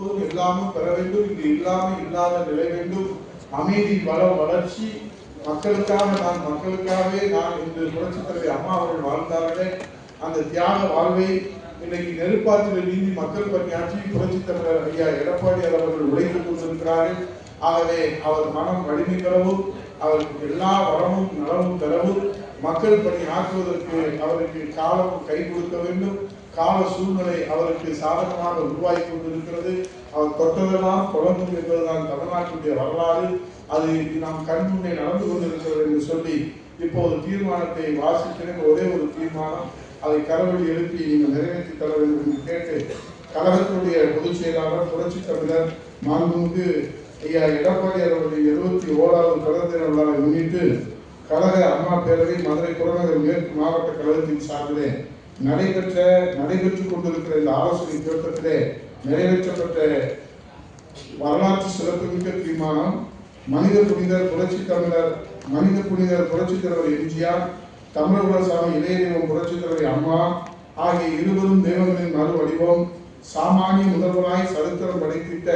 எப்போதும் எல்லாமும் பெற வேண்டும். இங்கு இல்லாமல் இல்லாத நிலை வேண்டும். அமைதி வளம் வளர்ச்சி மக்களுக்காக நான் மக்களுக்காகவே நான் இன்று புரட்சி தலைவர் அம்மா அவர்கள் வாழ்ந்தார்களே. அந்த தியாக வாழ்வை இன்னைக்கு நெருப்பாற்றில் நீந்தி மக்கள் பணியாற்றி புரட்சி தலைவர் ஐயா எடப்பாடி அவர்கள் உழைத்துக் கொண்டிருக்கிறார்கள். ஆகவே அவர் மனம் வலிமை பெறவும் அவருக்கு எல்லா வளமும் நலமும் பெறவும் மக்கள் பணி ஆற்றுவதற்கு அவருக்கு காலம் கை கொடுக்க வேண்டும். கால சூழ்நிலை அவருக்கு சாதகமாக உருவாகி கொண்டிருக்கிறது. அவர் தொட்டதெல்லாம் தொடங்கும் என்பதுதான் தமிழ்நாட்டுடைய வரலாறு. அது நாம் கண்முன்னே நடந்து கொண்டிருக்கிறது என்று சொல்லி இப்போது தீர்மானத்தை வாசிக்கிறேன். ஒரே ஒரு தீர்மானம். அதை கரவழி எழுப்பி நீங்கள் நிறைவேற்றி தர வேண்டும் என்று கேட்டு கழகத்தினுடைய பொதுச் செயலாளர் புரட்சி தமிழர் மாண்புமிகு ஐயா எடப்பாடி அவருடைய எழுபத்தி ஓராவது பிறந்த தின விழாவை முன்னிட்டு கழக அம்மா பேரவை மதுரை புறநகர் மேற்கு மாவட்ட கழகத்தின் சார்பிலே நடைபெற்ற நடைபெற்றுக் கொண்டிருக்கிற இந்த ஆலோசனை கூட்டத்திலே நிறைவேற்றப்பட்ட வரலாற்று சிறப்புமிக்க தீர்மானம். மனித புனிதர் புரட்சி தமிழர் மனித புனிதர் புரட்சி தலைவர் எம்ஜிஆர் தமிழகுலசாமி இளையதெய்வம் புரட்சி தலைவர் அம்மா ஆகிய இருவரும் தெய்வங்களின் மறு வடிவம் சாமானிய முதல்வராய் சரித்திரம் படைத்திட்ட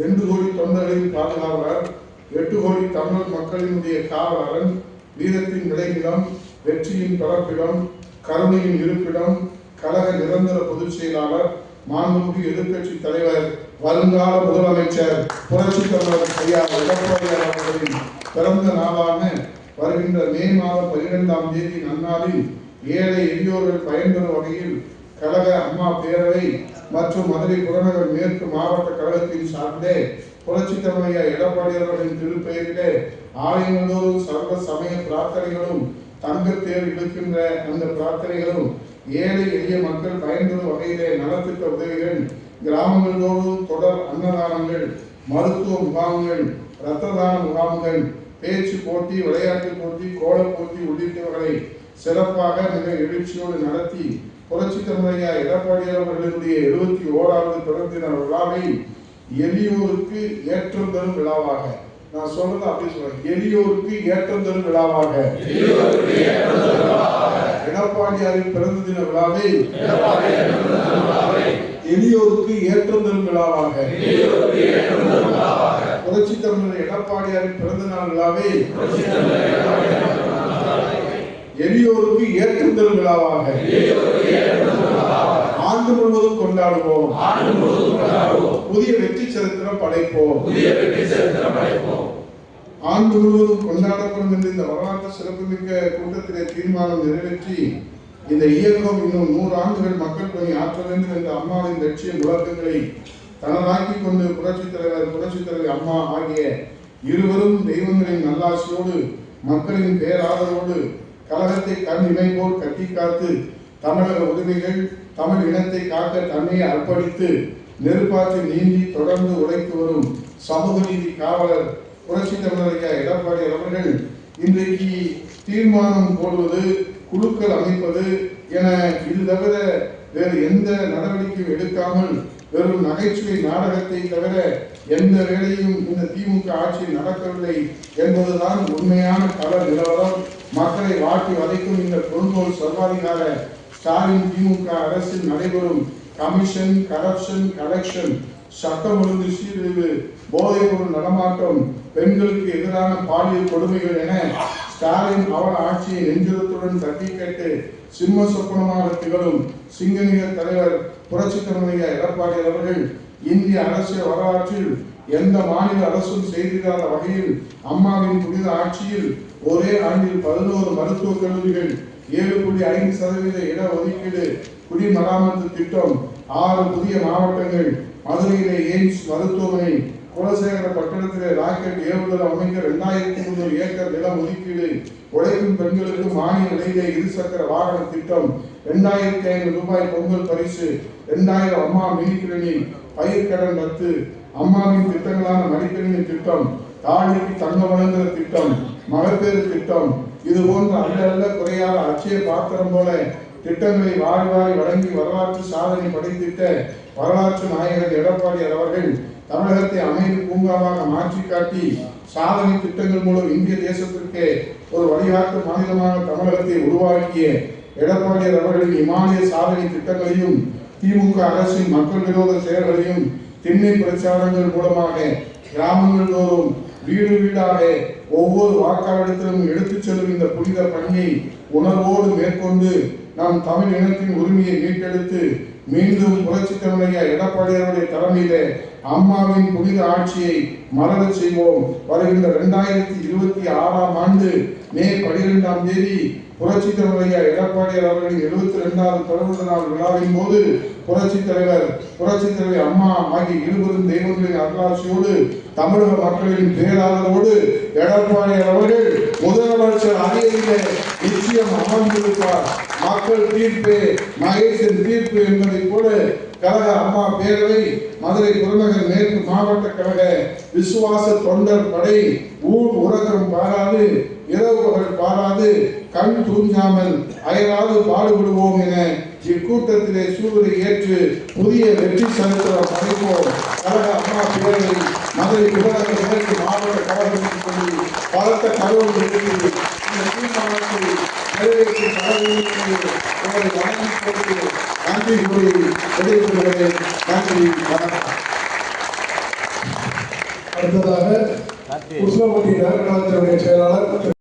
ரெண்டு கோடி தொண்டர்களின் பாதுகாவலர் எட்டு கோடி தமிழர் மக்களினுடைய காவலரன் வீரத்தின் விளைநிலம் வெற்றியின் பரப்பிடம் கருணையின் இருப்பிடம் கழக நிரந்தர பொதுச் செயலாளர் மாண்புமிகு எதிர்க்கட்சி தலைவர் வருங்கால முதலமைச்சர் புரட்சி தலைவர் ஐயா எடப்பாடியார் அவர்களின் பிறந்த நாளான வருகின்ற மே மாதம் பனிரெண்டாம் தேதி நன்னாளில் ஏழை எளியோர்கள் பயன்பெறும் வகையில் கழக அம்மா பேரவை மற்றும் மதுரை புறநகர் மேற்கு மாவட்ட கழகத்தின் சார்பிலே புரட்சி தலைமையா எடப்பாடியார் அவர்களின் திருப்பெயரிலே ஆலயங்களோடு சர்வ சமய பிரார்த்தனைகளும் தங்கத்தேர் இழுக்கின்ற அந்த பிரார்த்தனைகளும் ஏழை எளிய மக்கள் பயன்பெறும் வகையிலே நலத்திட்ட உதவிகள் கிராமங்களோடும் தொடர் அன்னதானங்கள் மருத்துவ முகாம்கள் இரத்த தான முகாம்கள் பேச்சு போட்டி விளையாட்டு போட்டி கோலப் போட்டி உள்ளிட்டவர்களை சிறப்பாக மிக எழுச்சியோடு நடத்தி புரட்சி தமிழையா எடப்பாடியார் அவர்களுடைய எழுபத்தி ஓராவது பிறந்தின விழாவை எளியோருக்கு ஏற்றம் தரும் விழாவாக நான் சொல்றது அப்படி சொல்றேன். எளியோருக்கு ஏற்றம் தரும் விழாவாக. எடப்பாடியாரின் பிறந்த தின விழாவை. எளியோருக்கு ஏற்றம் தரும் விழாவாக. புரட்சி தமிழர் எடப்பாடியாரின் பிறந்த நாள் விழாவை. எளியோருக்கு ஏற்றும் திருவிழாவாக விழாவாக. ஆண்டு முழுவதும் கொண்டாடுவோம். புதிய வெற்றி சரித்திரம் படைப்போம். ஆண்டு முழுவதும் கொண்டாடப்படும் என்று இந்த வரலாற்று சிறப்புமிக்க கூட்டத்திலே தீர்மானம் நிறைவேற்றி இந்த இயக்கம் இன்னும் நூறு ஆண்டுகள் மக்கள் பணி ஆற்ற வேண்டும் என்ற அம்மாவின் லட்சிய முழக்கங்களை தனதாக்கி கொண்டு புரட்சித் தலைவர் புரட்சித் தலைவர் அம்மா ஆகிய இருவரும் தெய்வங்களின் நல்லாசியோடு மக்களின் பேராதரோடு கழகத்தை கண் இமை போல் கட்டி காத்து தமிழக உரிமைகள் தமிழ் இனத்தை காக்க தன்னையை அர்ப்பணித்து நெருப்பாற்றி நீங்கி தொடர்ந்து உழைத்து வரும் சமூக நீதி காவலர் புரட்சி தமிழர் எடப்பாடி அவர்கள் இன்றைக்கு தீர்மானம் போடுவது குழுக்கள் அமைப்பது என இது தவிர வேறு எந்த நடவடிக்கையும் எடுக்காமல் வெறும் நகைச்சுவை நாடகத்தை தவிர எந்த வேலையும் இந்த திமுக ஆட்சியில் நடக்கவில்லை என்பதுதான் உண்மையான கள நிலவரம். மக்களை வாட்டி வதைக்கும் இந்த கொடுங்கோல் சர்வாதிகார ஸ்டாலின் திமுக அரசில் நடைபெறும் கமிஷன் கரப்ஷன் கலெக்ஷன் சட்டம் ஒழுங்கு சீரழிவு போதைப் பொருள் நடமாட்டம் பெண்களுக்கு எதிரான பாலியல் கொடுமைகள் என ஸ்டாலின் அவன ஆட்சியை நெஞ்சுரத்துடன் தட்டி கேட்டு சிம்ம சொப்பனமாக திகழும் சிங்கநிக தலைவர் புரட்சி தலைமைய எடப்பாடி அவர்கள் இந்திய அரசியல் வரலாற்றில் எந்த மாநில அரசும் செய்திராத வகையில் அம்மாவின் புனித ஆட்சியில் ஒரே ஆண்டில் பதினோரு மருத்துவக் கல்லூரிகள் ஏழு புள்ளி ஐந்து சதவீத இட ஒதுக்கீடு குடிமராமத்து திட்டம் ஆறு புதிய மாவட்டங்கள் மதுரையிலே எய்ம்ஸ் மருத்துவமனை குலசேகர பட்டணத்திலே ராக்கெட் ஏவுதல் அமைக்க இரண்டாயிரத்தி முந்நூறு ஏக்கர் நிலம் ஒதுக்கீடு உழைக்கும் பெண்களுக்கு மானிய நிலையிலே இருசக்கர வாகன திட்டம் இரண்டாயிரத்தி ஐநூறு ரூபாய் பொங்கல் பரிசு இரண்டாயிரம் அம்மா மினிக்கிரணி பயிர்க்கடன் ரத்து அம்மாவின் திட்டங்களான மடிக்கணினி திட்டம் தாடிக்கு தங்க வழங்குகிற திட்டம் மகப்பேறு திட்டம். இது போன்ற அல்ல அல்ல குறையாத அச்சய பாத்திரம் போல திட்டங்களை வாரி வாரி வழங்கி வரலாற்று சாதனை படைத்திட்ட வரலாற்று நாயகர் எடப்பாடியார் அவர்கள் தமிழகத்தை அமைதி பூங்காவாக மாற்றி காட்டி சாதனை திட்டங்கள் மூலம் இந்திய தேசத்திற்கு ஒரு வழிகாட்டு மாநிலமாக தமிழகத்தை உருவாக்கிய எடப்பாடியார் அவர்களின் இமாலய சாதனை திட்டங்களையும் திமுக அரசின் மக்கள் விரோத செயல்களையும் திண்ணை பிரச்சாரங்கள் மூலமாக கிராமங்கள் தோறும் வீடு வீடாக ஒவ்வொரு வாக்காளரிடத்திலும் எடுத்துச் செல்லும் இந்த புனித பணியை உணர்வோடு மேற்கொண்டு நம் தமிழ் இனத்தின் உரிமையை மீட்டெடுத்து மீண்டும் புரட்சி தமிழையா எடப்பாடியாருடைய தலைமையிலே அம்மாவின் புனித ஆட்சியை மலர செய்வோம். வருகின்ற இரண்டாயிரத்தி இருபத்தி ஆறாம் ஆண்டு மே பனிரெண்டாம் தேதி புரட்சி தலைவரையா எடப்பாடியார் அவர்கள் எழுபத்தி ரெண்டாவது பிறந்த நாள் விழாவின் போது புரட்சி தலைவர் புரட்சி தலைவர் அம்மா ஆகிய இருவரும் தெய்வங்களின் அருளாட்சியோடு தமிழக மக்களின் பேராளரோடு எடப்பாடியார் அவர்கள் முதலமைச்சர் அணியிலே நிச்சயம் அமர்ந்திருப்பார். மக்கள் தீர்ப்பு மகேசன் தீர்ப்பு என்பதை கூட கழக அம்மா பேரவை மதுரை புறநகர் மேற்கு மாவட்ட கழக விசுவாச தொண்டர் படை ஊர் உறக்கம் பாராது இரவு பகல் பாராது கண் தூங்காமல் அயராது பாடுபடுவோம் என இக்கூட்டத்திலே சூழலை ஏற்று புதிய வெற்றி சரித்திரம் படைப்போம். கழக அம்மா பேரவை மதுரை புறநகர் மேற்கு மாவட்ட கழகத்திற்கு சொல்லி பலத்த கடவுள் எழுதி இந்த தீர்மானத்தை நிறைவேற்றி கடவுளுக்கு உங்களை வணங்கிக் கொண்டு நன்றி கூறி விடைபெறுகிறேன். நன்றி வணக்கம். அடுத்ததாக செயலாளர்